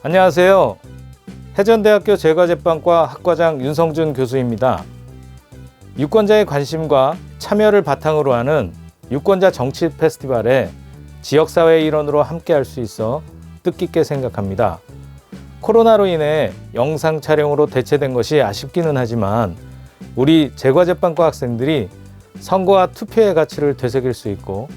안녕하세요. 해전대학교 제과제빵과 학과장 윤성준 교수입니다. 유권자의 관심과 참여를 바탕으로 하는 유권자 정치 페스티벌에 지역사회 일원으로 함께할 수 있어 뜻깊게 생각합니다. 코로나로 인해 영상 촬영으로 대체된 것이 아쉽기는 하지만 우리 제과제빵과 학생들이 선거와 투표의 가치를 되새길 수 있고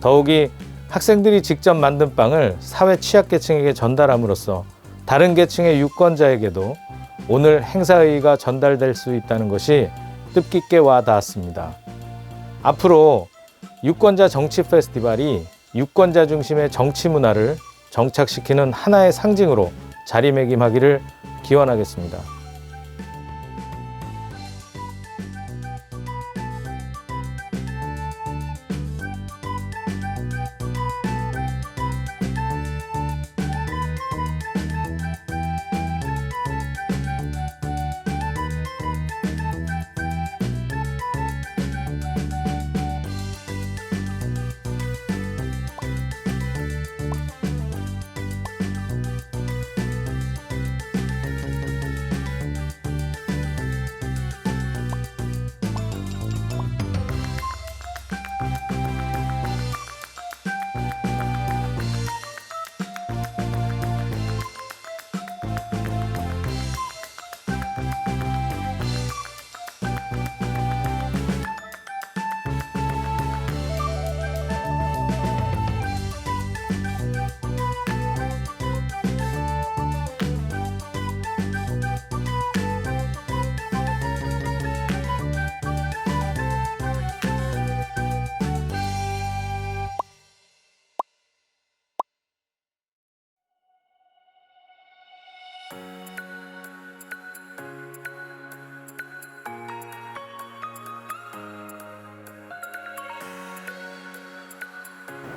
더욱이 학생들이 직접 만든 빵을 사회 취약계층에게 전달함으로써 다른 계층의 유권자에게도 오늘 행사의의가 전달될 수 있다는 것이 뜻깊게 와 닿았습니다. 앞으로 유권자 정치 페스티벌이 유권자 중심의 정치 문화를 정착시키는 하나의 상징으로 자리매김하기를 기원하겠습니다.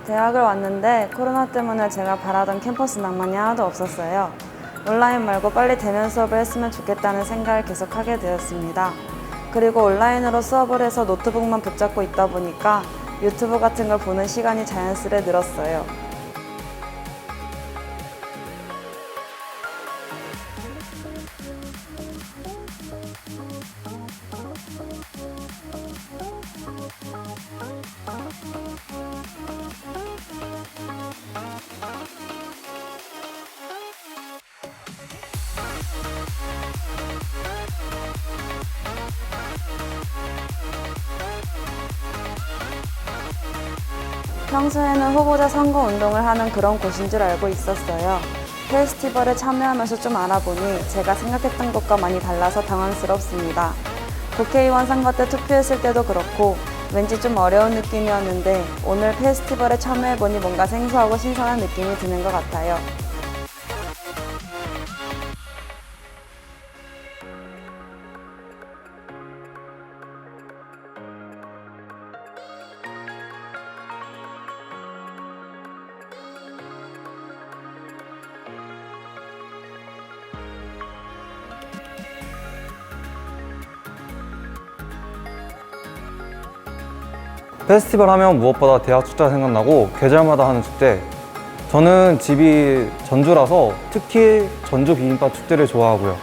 대학을 왔는데 코로나 때문에 제가 바라던 캠퍼스 낭만이 하나도 없었어요. 온라인 말고 빨리 대면 수업을 했으면 좋겠다는 생각을 계속 하게 되었습니다. 그리고 온라인으로 수업을 해서 노트북만 붙잡고 있다 보니까 유튜브 같은 걸 보는 시간이 자연스레 늘었어요. 평소에는 후보자 선거 운동을 하는 그런 곳인 줄 알고 있었어요. 페스티벌에 참여하면서 좀 알아보니 제가 생각했던 것과 많이 달라서 당황스럽습니다. 국회의원 선거 때 투표했을 때도 그렇고 왠지 좀 어려운 느낌이었는데 오늘 페스티벌에 참여해보니 뭔가 생소하고 신선한 느낌이 드는 것 같아요. 페스티벌 하면 무엇보다 대학 축제가 생각나고 계절마다 하는 축제. 저는 집이 전주라서 특히 전주 비빔밥 축제를 좋아하고요.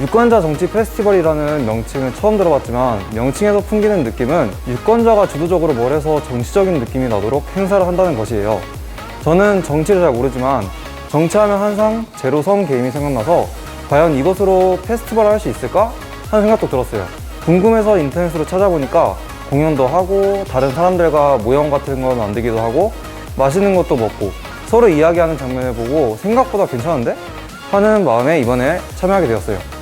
유권자 정치 페스티벌이라는 명칭은 처음 들어봤지만 명칭에서 풍기는 느낌은 유권자가 주도적으로 뭘 해서 정치적인 느낌이 나도록 행사를 한다는 것이에요. 저는 정치를 잘 모르지만 정치하면 항상 제로섬 게임이 생각나서 과연 이것으로 페스티벌 할수 있을까? 하는 생각도 들었어요. 궁금해서 인터넷으로 찾아보니까 공연도 하고 다른 사람들과 모형 같은 거 만들기도 하고 맛있는 것도 먹고 서로 이야기하는 장면을 보고 생각보다 괜찮은데? 하는 마음에 이번에 참여하게 되었어요.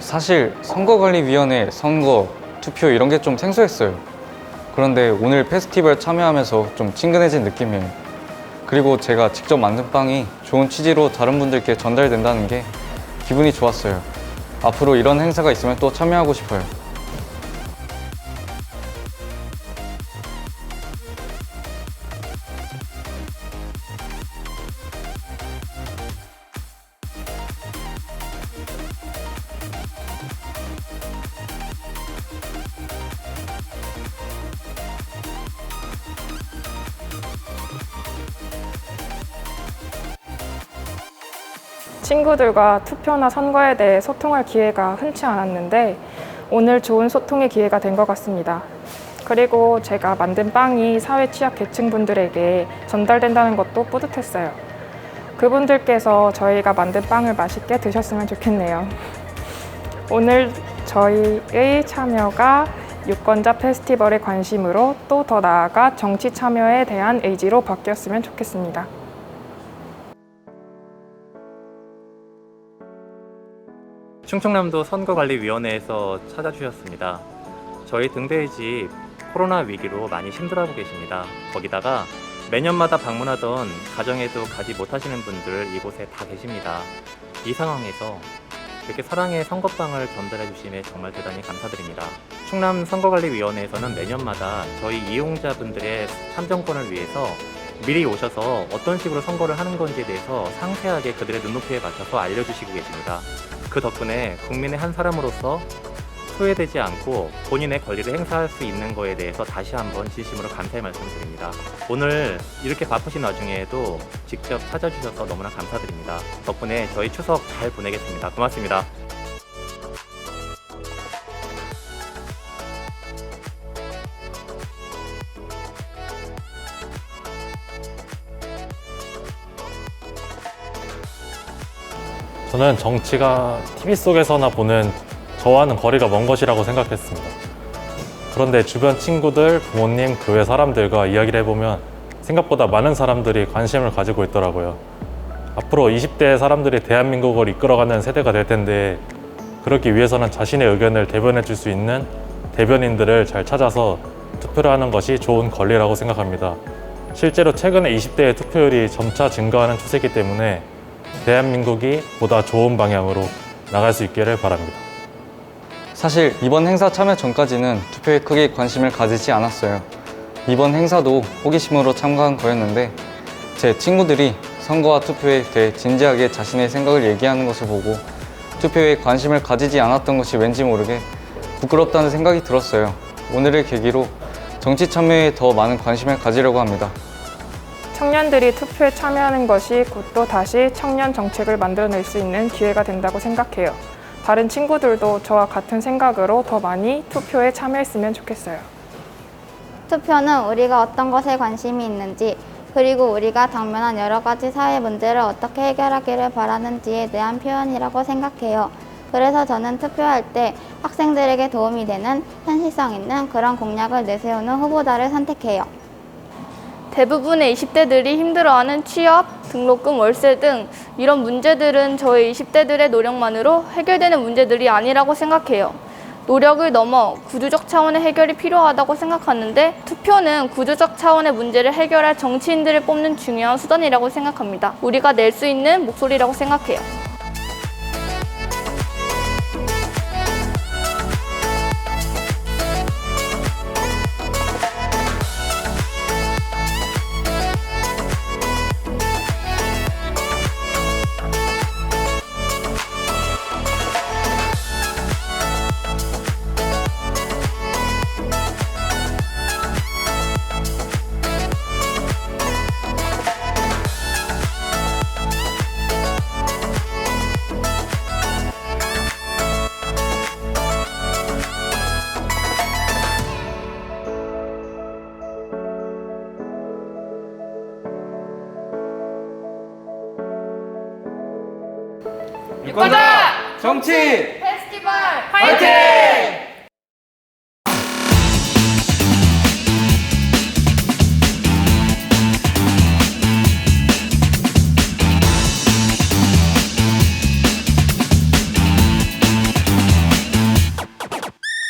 사실 선거관리위원회, 선거, 투표 이런 게 좀 생소했어요. 그런데 오늘 페스티벌 참여하면서 좀 친근해진 느낌이에요. 그리고 제가 직접 만든 빵이 좋은 취지로 다른 분들께 전달된다는 게 기분이 좋았어요. 앞으로 이런 행사가 있으면 또 참여하고 싶어요. 친구들과 투표나 선거에 대해 소통할 기회가 흔치 않았는데 오늘 좋은 소통의 기회가 된 것 같습니다. 그리고 제가 만든 빵이 사회 취약 계층 분들에게 전달된다는 것도 뿌듯했어요. 그분들께서 저희가 만든 빵을 맛있게 드셨으면 좋겠네요. 오늘 저희의 참여가 유권자 페스티벌의 관심으로 또 더 나아가 정치 참여에 대한 의지로 바뀌었으면 좋겠습니다. 충청남도 선거관리위원회에서 찾아주셨습니다. 저희 등대의 집 코로나 위기로 많이 힘들어하고 계십니다. 거기다가 매년마다 방문하던 가정에도 가지 못하시는 분들 이곳에 다 계십니다. 이 상황에서 이렇게 사랑의 선거빵을 전달해 주심에 정말 대단히 감사드립니다. 충남 선거관리위원회에서는 매년마다 저희 이용자분들의 참정권을 위해서 미리 오셔서 어떤 식으로 선거를 하는 건지에 대해서 상세하게 그들의 눈높이에 맞춰서 알려주시고 계십니다. 그 덕분에 국민의 한 사람으로서 소외되지 않고 본인의 권리를 행사할 수 있는 거에 대해서 다시 한번 진심으로 감사의 말씀드립니다. 오늘 이렇게 바쁘신 와중에도 직접 찾아주셔서 너무나 감사드립니다. 덕분에 저희 추석 잘 보내겠습니다. 고맙습니다. 저는 정치가 TV 속에서나 보는 저와는 거리가 먼 것이라고 생각했습니다. 그런데 주변 친구들, 부모님, 교회 사람들과 이야기를 해보면 생각보다 많은 사람들이 관심을 가지고 있더라고요. 앞으로 20대 사람들이 대한민국을 이끌어가는 세대가 될 텐데 그러기 위해서는 자신의 의견을 대변해 줄 수 있는 대변인들을 잘 찾아서 투표를 하는 것이 좋은 권리라고 생각합니다. 실제로 최근에 20대의 투표율이 점차 증가하는 추세이기 때문에 대한민국이 보다 좋은 방향으로 나갈 수 있기를 바랍니다. 사실 이번 행사 참여 전까지는 투표에 크게 관심을 가지지 않았어요. 이번 행사도 호기심으로 참가한 거였는데 제 친구들이 선거와 투표에 대해 진지하게 자신의 생각을 얘기하는 것을 보고 투표에 관심을 가지지 않았던 것이 왠지 모르게 부끄럽다는 생각이 들었어요. 오늘을 계기로 정치 참여에 더 많은 관심을 가지려고 합니다. 청년들이 투표에 참여하는 것이 곧 또 다시 청년 정책을 만들어낼 수 있는 기회가 된다고 생각해요. 다른 친구들도 저와 같은 생각으로 더 많이 투표에 참여했으면 좋겠어요. 투표는 우리가 어떤 것에 관심이 있는지 그리고 우리가 당면한 여러 가지 사회 문제를 어떻게 해결하기를 바라는지에 대한 표현이라고 생각해요. 그래서 저는 투표할 때 학생들에게 도움이 되는 현실성 있는 그런 공약을 내세우는 후보자를 선택해요. 대부분의 20대들이 힘들어하는 취업, 등록금, 월세 등 이런 문제들은 저희 20대들의 노력만으로 해결되는 문제들이 아니라고 생각해요. 노력을 넘어 구조적 차원의 해결이 필요하다고 생각하는데 투표는 구조적 차원의 문제를 해결할 정치인들을 뽑는 중요한 수단이라고 생각합니다. 우리가 낼 수 있는 목소리라고 생각해요. 유권자 정치 페스티벌 화이팅!